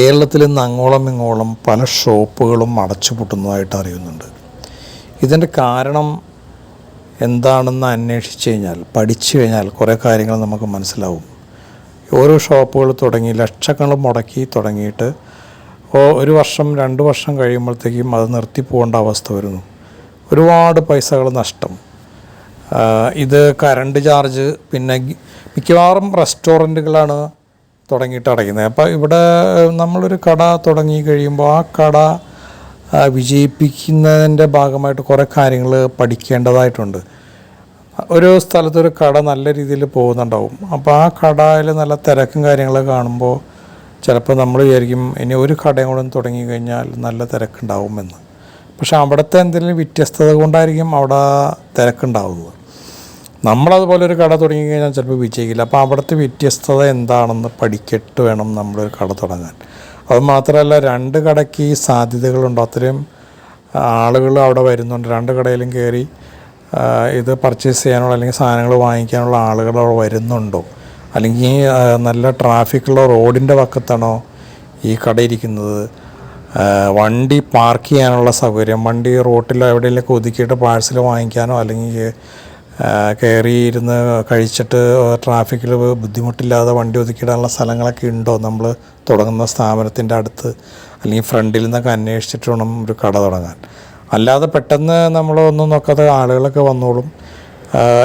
കേരളത്തിൽ ഇന്ന് അങ്ങോളം ഇങ്ങോളം പല ഷോപ്പുകളും അടച്ചുപൂട്ടുന്നതായിട്ട് അറിയുന്നുണ്ട്. ഇതിന്റെ കാരണം എന്താണെന്ന് അന്വേഷിച്ച് കഴിഞ്ഞാൽ പഠിച്ചു കഴിഞ്ഞാൽ കുറേ കാര്യങ്ങൾ നമുക്ക് മനസ്സിലാവും. ഓരോ ഷോപ്പുകൾ തുടങ്ങി ലക്ഷങ്ങൾ മുടക്കി തുടങ്ങിയിട്ട് ഒരു വർഷം രണ്ട് വർഷം കഴിയുമ്പോഴത്തേക്കും അത് നിർത്തിപ്പോകേണ്ട അവസ്ഥ വരുന്നു. ഒരുപാട് പൈസകൾ നഷ്ടം. ഇത് കറണ്ട് ചാർജ് പിന്നെ മിക്കവാറും റെസ്റ്റോറന്റുകളാണ് തുടങ്ങിയിട്ട് അടയ്ക്കുന്നത്. അപ്പോൾ ഇവിടെ നമ്മളൊരു കട തുടങ്ങി കഴിയുമ്പോൾ ആ കട വിജയിപ്പിക്കുന്നതിന്റെ ഭാഗമായിട്ട് കുറേ കാര്യങ്ങൾ പഠിക്കേണ്ടതായിട്ടുണ്ട്. ഒരു സ്ഥലത്തൊരു കട നല്ല രീതിയിൽ പോകുന്നുണ്ടാവും. അപ്പോൾ ആ കടയിൽ നല്ല തിരക്കും കാര്യങ്ങളൊക്കെ കാണുമ്പോൾ ചിലപ്പോൾ നമ്മൾ വിചാരിക്കും ഇനി ഒരു കടയും കൂടെ തുടങ്ങി കഴിഞ്ഞാൽ നല്ല തിരക്കുണ്ടാവുമെന്ന്. പക്ഷേ അവിടുത്തെ എന്തെങ്കിലും വ്യത്യസ്തത കൊണ്ടായിരിക്കും അവിടെ തിരക്കുണ്ടാവുന്നത്. നമ്മളതുപോലെ ഒരു കട തുടങ്ങി കഴിഞ്ഞാൽ ചിലപ്പോൾ വിജയിക്കില്ല. അപ്പോൾ അവിടുത്തെ വ്യത്യസ്തത എന്താണെന്ന് പഠിക്കട്ട് വേണം നമ്മളൊരു കട തുടങ്ങാൻ. അത് മാത്രമല്ല രണ്ട് കടയ്ക്ക് സാധ്യതകളുണ്ടോ. അത്രയും ആളുകൾ അവിടെ വരുന്നുണ്ട്. രണ്ട് കടയിലും കയറി ഇത് പർച്ചേസ് ചെയ്യാനുള്ള അല്ലെങ്കിൽ സാധനങ്ങൾ വാങ്ങിക്കാനുള്ള ആളുകൾ അവിടെ വരുന്നുണ്ടോ? അല്ലെങ്കിൽ നല്ല ട്രാഫിക്കുള്ള റോഡിന്റെ പക്കത്താണോ ഈ കട ഇരിക്കുന്നത്? വണ്ടി പാർക്ക് ചെയ്യാനുള്ള സൗകര്യം വണ്ടി റോട്ടിലോ എവിടെയെങ്കിലും ഒതുക്കിയിട്ട് പാഴ്സൽ വാങ്ങിക്കാനോ അല്ലെങ്കിൽ ആ, കയറി ഇരുന്ന് കഴിച്ചിട്ട് ട്രാഫിക്കിൽ ബുദ്ധിമുട്ടില്ലാതെ വണ്ടി ഒതുക്കിയിടാനുള്ള സ്ഥലങ്ങളൊക്കെ ഉണ്ടോ? നമ്മൾ തുടങ്ങുന്ന സ്ഥാപനത്തിന്റെ അടുത്ത് അല്ലെങ്കിൽ ഫ്രണ്ടിൽ നിന്നൊക്കെ അന്വേഷിച്ചിട്ട് വേണം ഒരു കട തുടങ്ങാൻ. അല്ലാതെ പെട്ടെന്ന് നമ്മൾ ഒന്നും നോക്കാതെ ആളുകളൊക്കെ വന്നോളും.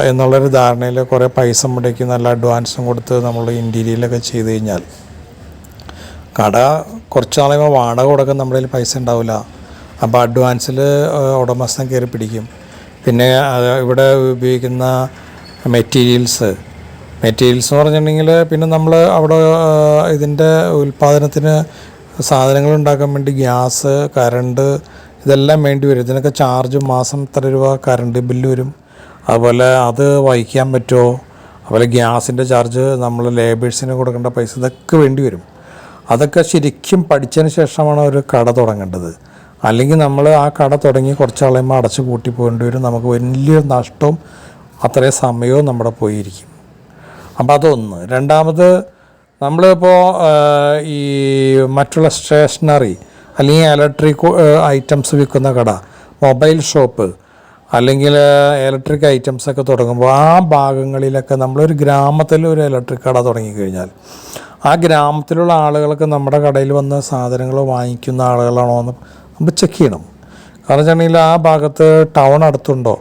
എന്നുള്ളൊരു ധാരണയിൽ കുറേ പൈസ മുടക്കി നല്ല അഡ്വാൻസും കൊടുത്ത് നമ്മൾ ഇന്റീരിയലൊക്കെ ചെയ്ത് കഴിഞ്ഞാൽ കട കുറച്ച് നാൾ വാടക കൊടുക്കാൻ നമ്മുടെ കയ്യിൽ പൈസ ഉണ്ടാവില്ല. അപ്പോൾ അഡ്വാൻസിൽ ഉടമസ്ഥൻ കയറി പിടിക്കും. പിന്നെ അത് ഇവിടെ ഉപയോഗിക്കുന്ന മെറ്റീരിയൽസ് മെറ്റീരിയൽസ് എന്ന് പറഞ്ഞിട്ടുണ്ടെങ്കിൽ പിന്നെ നമ്മൾ അവിടെ ഇതിന്റെ ഉൽപ്പാദനത്തിന് സാധനങ്ങൾ ഉണ്ടാക്കാൻ വേണ്ടി ഗ്യാസ് കറണ്ട് ഇതെല്ലാം വേണ്ടി വരും. ഇതിനൊക്കെ ചാർജ് മാസം ഇത്ര രൂപ കറണ്ട് ബില്ല് വരും? അതുപോലെ അത് വഹിക്കാൻ പറ്റുമോ? അതുപോലെ ഗ്യാസിന്റെ ചാർജ് നമ്മൾ ലേബേഴ്സിന് കൊടുക്കേണ്ട പൈസ ഇതൊക്കെ വേണ്ടി വരും. അതൊക്കെ ശരിക്കും പഠിച്ചതിന് ശേഷമാണ് ഒരു കട തുടങ്ങേണ്ടത്. അല്ലെങ്കിൽ നമ്മൾ ആ കട തുടങ്ങി കുറച്ച് കളയുമ്പോൾ അടച്ചു പൂട്ടി പോകേണ്ടി വരും. നമുക്ക് വലിയ നഷ്ടവും അത്രയും സമയവും നമ്മുടെ പോയിരിക്കും. അപ്പം അതൊന്ന്. രണ്ടാമത് നമ്മളിപ്പോൾ ഈ മറ്റുള്ള സ്റ്റേഷനറി അല്ലെങ്കിൽ ഇലക്ട്രിക് ഐറ്റംസ് വിൽക്കുന്ന കട മൊബൈൽ ഷോപ്പ് അല്ലെങ്കിൽ ഇലക്ട്രിക് ഐറ്റംസ് ഒക്കെ തുടങ്ങുമ്പോൾ ആ ഭാഗങ്ങളിലൊക്കെ നമ്മളൊരു ഗ്രാമത്തിൽ ഒരു ഇലക്ട്രിക് കട തുടങ്ങിക്കഴിഞ്ഞാൽ ആ ഗ്രാമത്തിലുള്ള ആളുകൾക്ക് നമ്മുടെ കടയിൽ വന്ന് സാധനങ്ങൾ വാങ്ങിക്കുന്ന ആളുകളാണോ എന്ന് നമ്മൾ ചെക്ക് ചെയ്യണം. കാരണം വെച്ചിട്ടുണ്ടെങ്കിൽ ആ ഭാഗത്ത് ടൗൺ അടുത്തുണ്ടോ?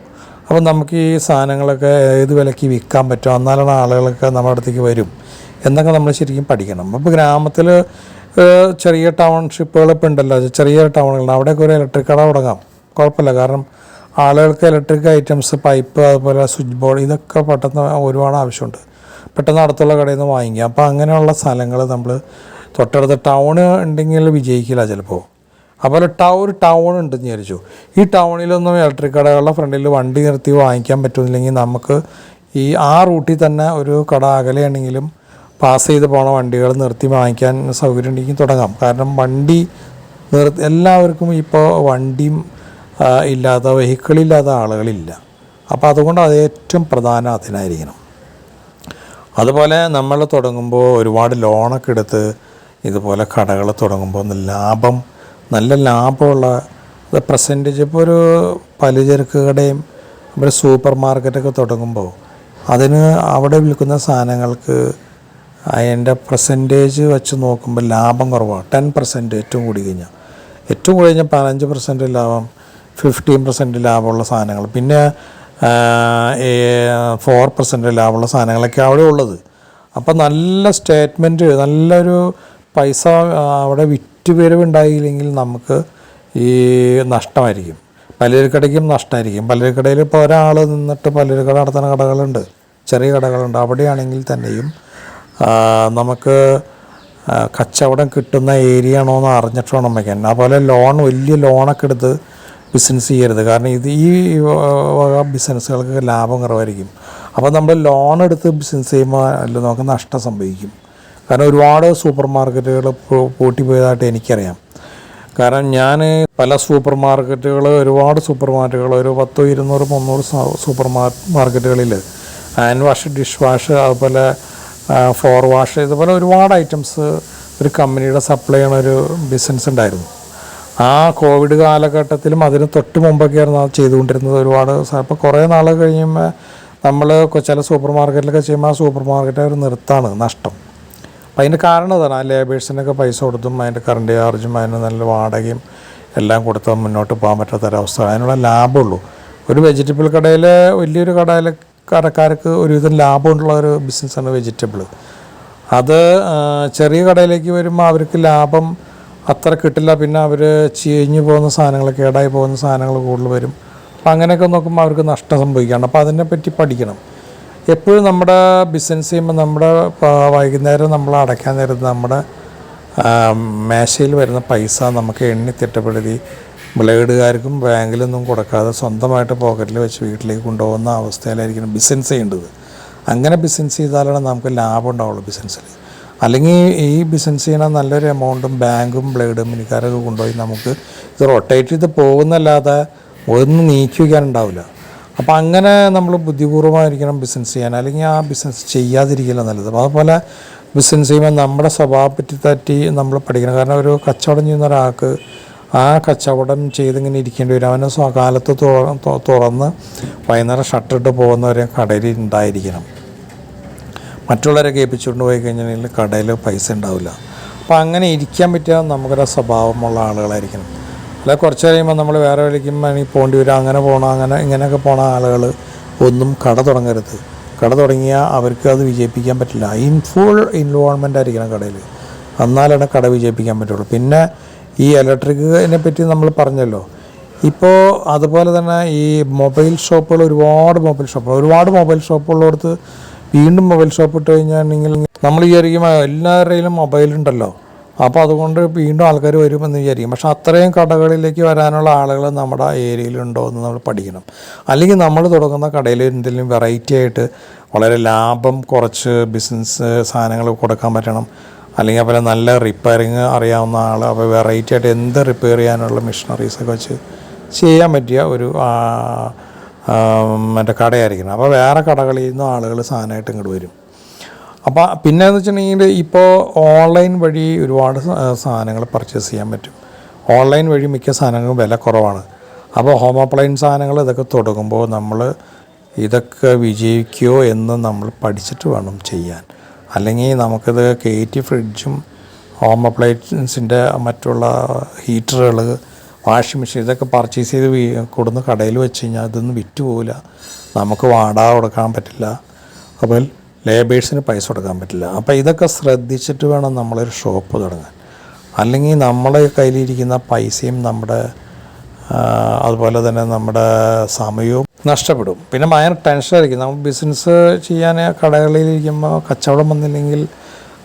അപ്പം നമുക്ക് ഈ സാധനങ്ങളൊക്കെ ഏത് വിലയ്ക്ക് വിൽക്കാൻ പറ്റും? എന്നാലാണ് ആളുകളൊക്കെ നമ്മുടെ അടുത്തേക്ക് വരും. എന്നൊക്കെ നമ്മൾ ശരിക്കും പഠിക്കണം. അപ്പോൾ ഗ്രാമത്തിൽ ചെറിയ ടൗൺഷിപ്പുകൾ ഇപ്പോൾ ഉണ്ടല്ലോ. ചെറിയ ടൗണുകൾ അവിടെയൊക്കെ ഒരു ഇലക്ട്രിക് കട തുടങ്ങാം. കുഴപ്പമില്ല. കാരണം ആളുകൾക്ക് ഇലക്ട്രിക് ഐറ്റംസ് പൈപ്പ് അതുപോലെ സ്വിച്ച് ബോർഡ് ഇതൊക്കെ പെട്ടെന്ന് ഒരുപാട് ആവശ്യമുണ്ട്. പെട്ടെന്ന് അടുത്തുള്ള കടയിൽ നിന്ന് വാങ്ങിക്കാം. അപ്പോൾ അങ്ങനെയുള്ള സ്ഥലങ്ങൾ നമ്മൾ തൊട്ടടുത്ത് ടൗൺ ഉണ്ടെങ്കിൽ വിജയിക്കില്ല ചിലപ്പോൾ അതുപോലെ ടൗ ഒരു ടൗൺ ഉണ്ടെന്ന് വിചാരിച്ചു. ഈ ടൗണിലൊന്നും ഇലക്ട്രിക് കടകളുടെ ഫ്രണ്ടിൽ വണ്ടി നിർത്തി വാങ്ങിക്കാൻ പറ്റുന്നില്ലെങ്കിൽ നമുക്ക് ഈ ആ റൂട്ടിൽ തന്നെ ഒരു കട അകലെയാണെങ്കിലും പാസ് ചെയ്ത് പോണ വണ്ടികൾ നിർത്തി വാങ്ങിക്കാൻ സൗകര്യം ഉണ്ടെങ്കിൽ തുടങ്ങാം. കാരണം വണ്ടി നിർ എല്ലാവർക്കും ഇപ്പോൾ വണ്ടിയും ഇല്ലാത്ത വെഹിക്കിളില്ലാത്ത ആളുകളില്ല. അപ്പോൾ അതുകൊണ്ട് അത് ഏറ്റവും പ്രധാന അതിനായിരിക്കണം. അതുപോലെ നമ്മൾ തുടങ്ങുമ്പോൾ ഒരുപാട് ലോണൊക്കെ എടുത്ത് ഇതുപോലെ കടകൾ തുടങ്ങുമ്പോൾ ലാഭം നല്ല ലാഭമുള്ള പെർസെന്റേജ് ഇപ്പോൾ ഒരു പലചരക്ക് കടയും ഒരു സൂപ്പർ മാർക്കറ്റൊക്കെ തുടങ്ങുമ്പോൾ അതിന് അവിടെ വിൽക്കുന്ന സാധനങ്ങൾക്ക് അതിന്റെ പെർസെന്റേജ് വെച്ച് നോക്കുമ്പോൾ ലാഭം കുറവാണ് ടെൻ പെർസെന്റ് ഏറ്റവും കൂടി കഴിഞ്ഞാൽ ഏറ്റവും കൂടി കഴിഞ്ഞാൽ പതിനഞ്ച് പെർസെന്റ് ലാഭം ഫിഫ്റ്റീൻ പെർസെന്റ് ലാഭമുള്ള സാധനങ്ങൾ. പിന്നെ ഫോർ പെർസെന്റ് ലാഭമുള്ള സാധനങ്ങളൊക്കെ അവിടെ ഉള്ളത്. അപ്പോൾ നല്ല സ്റ്റേറ്റ്മെന്റ് നല്ലൊരു പൈസ അവിടെ വിറ്റുവരവ് ഉണ്ടായില്ലെങ്കിൽ നമുക്ക് ഈ നഷ്ടമായിരിക്കും. പലചരക്കടയ്ക്കും നഷ്ടമായിരിക്കും. പലചരക്കടയിൽ ഇപ്പോൾ ഒരാൾ നിന്നിട്ട് പലചരക്കട നടത്തുന്ന കടകളുണ്ട്. ചെറിയ കടകളുണ്ട്. അവിടെയാണെങ്കിൽ തന്നെയും നമുക്ക് കച്ചവടം കിട്ടുന്ന ഏരിയ ആണോ എന്ന് അറിഞ്ഞിട്ട് വേണം വയ്ക്കാൻ. അതുപോലെ ലോൺ വലിയ ലോണൊക്കെ എടുത്ത് ബിസിനസ് ചെയ്യരുത്. കാരണം ഇത് ഈ വക ബിസിനസ്സുകൾക്ക് ലാഭം കുറവായിരിക്കും. അപ്പോൾ നമ്മൾ ലോൺ എടുത്ത് ബിസിനസ് ചെയ്യുമ്പോൾ അല്ല നമുക്ക് നഷ്ടം സംഭവിക്കും. കാരണം ഒരുപാട് സൂപ്പർ മാർക്കറ്റുകൾ പൂട്ടി പോയതായിട്ട് എനിക്കറിയാം. കാരണം ഞാൻ പല സൂപ്പർ മാർക്കറ്റുകൾ ഒരുപാട് സൂപ്പർ മാർക്കറ്റുകൾ ഒരു പത്തോ ഇരുന്നൂറ് മുന്നൂറ് സൂപ്പർ മാർ മാർക്കറ്റുകളിൽ ഹാൻഡ് വാഷ് ഡിഷ് വാഷ് അതുപോലെ ഫോർ വാഷ് ഇതുപോലെ ഒരുപാട് ഐറ്റംസ് ഒരു കമ്പനിയുടെ സപ്ലൈ ചെയ്യണ ഒരു ബിസിനസ് ഉണ്ടായിരുന്നു. ആ കോവിഡ് കാലഘട്ടത്തിലും അതിന് തൊട്ട് മുമ്പൊക്കെയായിരുന്നു അത് ചെയ്തുകൊണ്ടിരുന്നത് ഒരുപാട് അപ്പോൾ കുറേ നാൾ കഴിയുമ്പോൾ നമ്മൾ ചില സൂപ്പർ മാർക്കറ്റിലൊക്കെ ചെയ്യുമ്പോൾ ആ സൂപ്പർ മാർക്കറ്റ് അവർ നിർത്താണ് നഷ്ടം. അപ്പം അതിന്റെ കാരണം അതാണ്. ആ ലേബേഴ്സിനൊക്കെ പൈസ കൊടുത്തും അതിന്റെ കറണ്ട് ചാർജും അതിന് നല്ല വാടകയും എല്ലാം കൊടുത്ത് മുന്നോട്ട് പോകാൻ പറ്റാത്തൊരവസ്ഥ അതിനുള്ള ലാഭമുള്ളൂ ഒരു വെജിറ്റബിൾ കടയിൽ വലിയൊരു കടയിൽ കടക്കാർക്ക് ഒരുവിധം ലാഭമുള്ള ഒരു ബിസിനസ്സാണ് വെജിറ്റബിൾ അത് ചെറിയ കടയിലേക്ക് വരുമ്പോൾ അവർക്ക് ലാഭം അത്ര കിട്ടില്ല. പിന്നെ അവർ ചീഞ്ഞു പോകുന്ന സാധനങ്ങൾ കേടായി പോകുന്ന സാധനങ്ങൾ കൂടുതൽ വരും. അപ്പം അങ്ങനെയൊക്കെ നോക്കുമ്പോൾ അവർക്ക് നഷ്ടം സംഭവിക്കുകയാണ് അപ്പോൾ അതിനെപ്പറ്റി പഠിക്കണം. എപ്പോഴും നമ്മുടെ ബിസിനസ് ചെയ്യുമ്പോൾ നമ്മുടെ വൈകുന്നേരം നമ്മൾ അടയ്ക്കാൻ നേരത്ത് നമ്മുടെ മേശയിൽ വരുന്ന പൈസ നമുക്ക് എണ്ണി തിട്ടപ്പെടുത്തി ബ്ലേഡുകാർക്കും ബാങ്കിലൊന്നും കൊടുക്കാതെ സ്വന്തമായിട്ട് പോക്കറ്റിൽ വെച്ച് വീട്ടിലേക്ക് കൊണ്ടുപോകുന്ന അവസ്ഥയിലായിരിക്കണം ബിസിനസ് ചെയ്യേണ്ടത്. അങ്ങനെ ബിസിനസ് ചെയ്താലാണ് നമുക്ക് ലാഭം ഉണ്ടാവുള്ളൂ ബിസിനസ്സിൽ അല്ലെങ്കിൽ ഈ ബിസിനസ് ചെയ്യണ നല്ലൊരു എമൗണ്ടും ബാങ്കും ബ്ലേഡും മിനിക്കാരൊക്കെ കൊണ്ടുപോയി നമുക്ക് ഇത് റൊട്ടേറ്റ് ചെയ്ത് പോകുന്നല്ലാതെ ഒന്നും നീക്കി വയ്ക്കാനുണ്ടാവില്ല അപ്പോൾ അങ്ങനെ നമ്മൾ ബുദ്ധിപൂർവമായിരിക്കണം ബിസിനസ് ചെയ്യാൻ. അല്ലെങ്കിൽ ആ ബിസിനസ് ചെയ്യാതിരിക്കില്ല നല്ലത്. അപ്പോൾ അതുപോലെ ബിസിനസ് ചെയ്യുമ്പോൾ നമ്മുടെ സ്വഭാവം പറ്റി നമ്മൾ പഠിക്കണം. കാരണം ഒരു കച്ചവടം ചെയ്യുന്ന ഒരാൾക്ക് ആ കച്ചവടം ചെയ്തിങ്ങനെ ഇരിക്കേണ്ടി വരും. അവനെ സ്വകാലത്ത് തുറന്ന് വൈകുന്നേരം ഷട്ടറിട്ട് പോകുന്നവരെ കടയിൽ ഉണ്ടായിരിക്കണം. മറ്റുള്ളവരെ കേൾപ്പിച്ചുകൊണ്ട് പോയി കഴിഞ്ഞാൽ കടയിൽ പൈസ ഉണ്ടാവില്ല. അപ്പോൾ അങ്ങനെ ഇരിക്കാൻ പറ്റിയ നമുക്കൊരു സ്വഭാവമുള്ള ആളുകളായിരിക്കണം. അല്ല കുറച്ച് കഴിയുമ്പോൾ നമ്മൾ വേറെ വിളിക്കും വേണമെങ്കിൽ പോകേണ്ടി വരും. അങ്ങനെ പോകണം അങ്ങനെ ഇങ്ങനെയൊക്കെ പോണ ആളുകൾ ഒന്നും കട തുടങ്ങരുത്. കട തുടങ്ങിയാൽ അവർക്ക് അത് വിജയിപ്പിക്കാൻ പറ്റില്ല. ഇൻ ഫുൾ ഇൻവോൾവ്മെന്റ് ആയിരിക്കണം കടയിൽ എന്നാലാണ് കട വിജയിപ്പിക്കാൻ പറ്റുള്ളൂ. പിന്നെ ഈ ഇലക്ട്രിക്കിനെ പറ്റി നമ്മൾ പറഞ്ഞല്ലോ. ഇപ്പോൾ അതുപോലെ തന്നെ ഈ മൊബൈൽ ഷോപ്പുകൾ ഒരുപാട് മൊബൈൽ ഷോപ്പുകൾ ഒരുപാട് മൊബൈൽ ഷോപ്പുള്ളടത്ത് വീണ്ടും മൊബൈൽ ഷോപ്പ് ഇട്ട് കഴിഞ്ഞാൽ നമ്മൾ വിചാരിക്കും എല്ലാവരുടെയും മൊബൈൽ ഉണ്ടല്ലോ. അപ്പോൾ അതുകൊണ്ട് വീണ്ടും ആൾക്കാർ വരുമെന്ന് വിചാരിക്കും. പക്ഷെ അത്രയും കടകളിലേക്ക് വരാനുള്ള ആളുകൾ നമ്മുടെ ഏരിയയിലുണ്ടോ എന്ന് നമ്മൾ പഠിക്കണം. അല്ലെങ്കിൽ നമ്മൾ തുടങ്ങുന്ന കടയിൽ എന്തെങ്കിലും വെറൈറ്റി ആയിട്ട് വളരെ ലാഭം കുറച്ച് ബിസിനസ് സാധനങ്ങൾ കൊടുക്കാൻ പറ്റണം. അല്ലെങ്കിൽ അപ്പോൾ നല്ല റിപ്പയറിങ് അറിയാവുന്ന ആൾ അപ്പോൾ വെറൈറ്റി ആയിട്ട് എന്ത് റിപ്പയർ ചെയ്യാനുള്ള മെഷീനറീസൊക്കെ വെച്ച് ചെയ്യാൻ പറ്റിയ ഒരു മറ്റേ കടയായിരിക്കണം. അപ്പോൾ വേറെ കടകളിൽ നിന്നും ആളുകൾ സാധനമായിട്ട് ഇങ്ങോട്ട് വരും. അപ്പോൾ പിന്നെ എന്ന് വെച്ചിട്ടുണ്ടെങ്കിൽ ഇപ്പോൾ ഓൺലൈൻ വഴി ഒരുപാട് സാധനങ്ങൾ പർച്ചേസ് ചെയ്യാൻ പറ്റും. ഓൺലൈൻ വഴി മിക്ക സാധനങ്ങളും വില കുറവാണ്. അപ്പോൾ ഹോം അപ്ലയൻസ് സാധനങ്ങൾ ഇതൊക്കെ തുടങ്ങുമ്പോൾ നമ്മൾ ഇതൊക്കെ വിജയിക്കുമോ എന്ന് നമ്മൾ പഠിച്ചിട്ട് വേണം ചെയ്യാൻ. അല്ലെങ്കിൽ നമുക്കിത് കയറ്റി ഫ്രിഡ്ജും ഹോം അപ്ലയൻസിന്റെ മറ്റുള്ള ഹീറ്ററുകൾ വാഷിംഗ് മെഷീൻ ഇതൊക്കെ പർച്ചേസ് ചെയ്ത് കൊടുന്ന് കടയിൽ വെച്ച് കഴിഞ്ഞാൽ ഇതൊന്നും വിറ്റ് പോവില്ല. നമുക്ക് വാടക കൊടുക്കാൻ പറ്റില്ല. അപ്പോൾ ലേബേഴ്സിന് പൈസ കൊടുക്കാൻ പറ്റില്ല. അപ്പോൾ ഇതൊക്കെ ശ്രദ്ധിച്ചിട്ട് വേണം നമ്മളൊരു ഷോപ്പ് തുടങ്ങാൻ. അല്ലെങ്കിൽ നമ്മളെ കയ്യിലിരിക്കുന്ന പൈസയും നമ്മുടെ അതുപോലെ തന്നെ നമ്മുടെ സമയവും നഷ്ടപ്പെടും. പിന്നെ ഭയങ്കര ടെൻഷനായിരിക്കും നമ്മൾ ബിസിനസ് ചെയ്യാൻ കടകളിലിരിക്കുമ്പോൾ കച്ചവടം വന്നില്ലെങ്കിൽ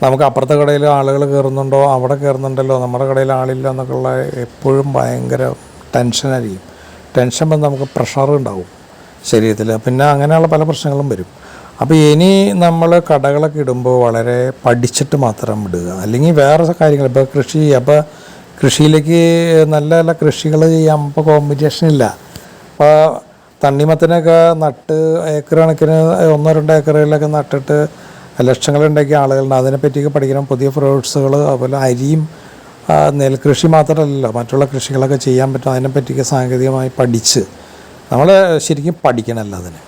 നമുക്ക് അപ്പുറത്തെ കടയിൽ ആളുകൾ കയറുന്നുണ്ടോ? അവിടെ കയറുന്നുണ്ടല്ലോ? നമ്മുടെ കടയിൽ ആളില്ല എന്നൊക്കെയുള്ള എപ്പോഴും ഭയങ്കര ടെൻഷനായിരിക്കും ടെൻഷൻ വന്ന് നമുക്ക് പ്രഷർ ഉണ്ടാവും ശരീരത്തിൽ. പിന്നെ അങ്ങനെയുള്ള പല പ്രശ്നങ്ങളും വരും. അപ്പോൾ ഇനി നമ്മൾ കടകളൊക്കെ ഇടുമ്പോൾ വളരെ പഠിച്ചിട്ട് മാത്രം ഇടുക. അല്ലെങ്കിൽ വേറെ കാര്യങ്ങൾ. ഇപ്പോൾ കൃഷി അപ്പോൾ കൃഷിയിലേക്ക് നല്ല നല്ല കൃഷികൾ ചെയ്യാൻ ഇപ്പോൾ കോമ്പറ്റീഷൻ ഇല്ല. അപ്പോൾ തണ്ണിമത്തിനൊക്കെ നട്ട് ഏക്കർ കണക്കിന് ഒന്നോ രണ്ടോ ഏക്കറുകളിലൊക്കെ നട്ടിട്ട് ലക്ഷങ്ങളുണ്ടാക്കിയ ആളുകളുണ്ട്. അതിനെപ്പറ്റിയൊക്കെ പഠിക്കണം. പുതിയ ഫ്രൂട്ട്സുകൾ അതുപോലെ അരിയും നെൽകൃഷി മാത്രമല്ലല്ലോ. മറ്റുള്ള കൃഷികളൊക്കെ ചെയ്യാൻ പറ്റും. അതിനെപ്പറ്റിയൊക്കെ സാങ്കേതികമായി പഠിച്ച് നമ്മൾ ശരിക്കും പഠിക്കണമല്ലോ അതിന്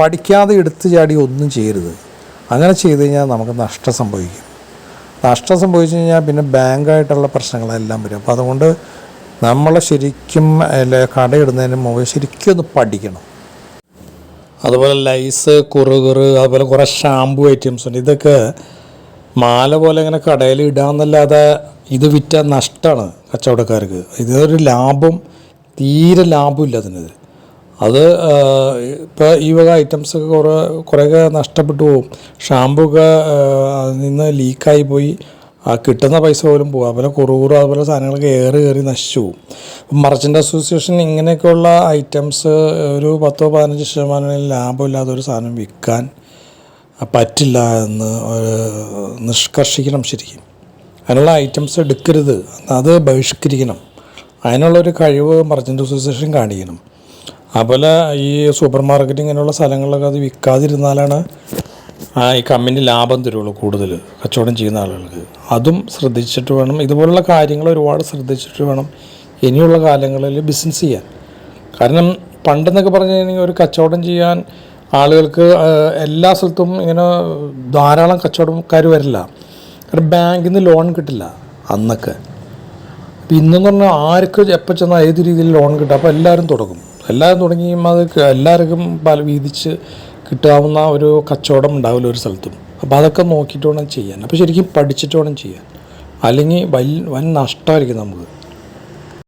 പഠിക്കാതെ എടുത്തു ചാടി ഒന്നും ചെയ്യരുത്. അങ്ങനെ ചെയ്തു കഴിഞ്ഞാൽ നമുക്ക് നഷ്ടം സംഭവിക്കും. നഷ്ടം സംഭവിച്ചു കഴിഞ്ഞാൽ പിന്നെ ബാങ്കായിട്ടുള്ള പ്രശ്നങ്ങളെല്ലാം വരും. അപ്പോൾ അതുകൊണ്ട് നമ്മൾ ശരിക്കും കടയിടുന്നതിന് മുമ്പ് ശരിക്കും ഒന്ന് പഠിക്കണം. അതുപോലെ ലൈസ് കുറുകുറ് അതുപോലെ കുറേ ഷാമ്പു ഐറ്റംസ് ഉണ്ട്. ഇതൊക്കെ മാല പോലെ ഇങ്ങനെ കടയിൽ ഇടാമെന്നല്ലാതെ ഇത് വിറ്റാൽ നഷ്ടമാണ് കച്ചവടക്കാർക്ക്. ഇതൊരു ലാഭം തീരെ ലാഭമില്ല അതിനത് അത് ഇപ്പോൾ ഈ വക ഐറ്റംസ് ഒക്കെ കുറേ കുറേയൊക്കെ നഷ്ടപ്പെട്ടു പോകും ഷാമ്പു ഒക്കെ നിന്ന് ലീക്കായി പോയി. ആ കിട്ടുന്ന പൈസ പോലും പോകും അതുപോലെ കുറുകുറു അതുപോലെ സാധനങ്ങളൊക്കെ ഏറി കയറി നശിച്ചു പോകും മർച്ചന്റ് അസോസിയേഷൻ ഇങ്ങനെയൊക്കെയുള്ള ഐറ്റംസ് ഒരു പത്തോ പതിനഞ്ച് ശതമാനം ലാഭമില്ലാതെ ഒരു സാധനം വിൽക്കാൻ പറ്റില്ല എന്ന് നിഷ്കർഷിക്കണം ശരിക്കും. അതിനുള്ള ഐറ്റംസ് എടുക്കരുത്. അത് ബഹിഷ്കരിക്കണം. അതിനുള്ളൊരു കഴിവ് മർച്ചന്റ് അസോസിയേഷൻ കാണിക്കണം. അതുപോലെ ഈ സൂപ്പർ മാർക്കറ്റ് ഇങ്ങനെയുള്ള സ്ഥലങ്ങളിലൊക്കെ അത് വിൽക്കാതിരുന്നാലാണ് ആ ഈ കമ്പനി ലാഭം തരുള്ളൂ കൂടുതൽ കച്ചവടം ചെയ്യുന്ന ആളുകൾക്ക്. അതും ശ്രദ്ധിച്ചിട്ട് വേണം. ഇതുപോലുള്ള കാര്യങ്ങൾ ഒരുപാട് ശ്രദ്ധിച്ചിട്ട് വേണം ഇനിയുള്ള കാലങ്ങളിൽ ബിസിനസ് ചെയ്യാൻ. കാരണം പണ്ടെന്നൊക്കെ പറഞ്ഞു കഴിഞ്ഞാൽ ഒരു കച്ചവടം ചെയ്യാൻ ആളുകൾക്ക് എല്ലാ സ്ഥലത്തും ഇങ്ങനെ ധാരാളം കച്ചവടക്കാർ വരില്ല. കാരണം ബാങ്കിൽ നിന്ന് ലോൺ കിട്ടില്ല അന്നൊക്കെ. ഇന്നെന്ന് പറഞ്ഞാൽ ആർക്ക് എപ്പോൾ ചെന്നാൽ ഏത് രീതിയിൽ ലോൺ കിട്ടും? അപ്പോൾ എല്ലാവരും തുടങ്ങും. എല്ലാവരും തുടങ്ങി അത് എല്ലാവർക്കും പല വീതിച്ച് കിട്ടാവുന്ന ഒരു കച്ചവടം ഉണ്ടാവില്ല ഒരു സ്ഥലത്തും. അപ്പോൾ അതൊക്കെ നോക്കിയിട്ട് വേണം ചെയ്യാൻ. അപ്പോൾ ശരിക്കും പഠിച്ചിട്ട് വേണം ചെയ്യാൻ. അല്ലെങ്കിൽ വൻ വൻ നഷ്ടമായിരിക്കും നമുക്ക്.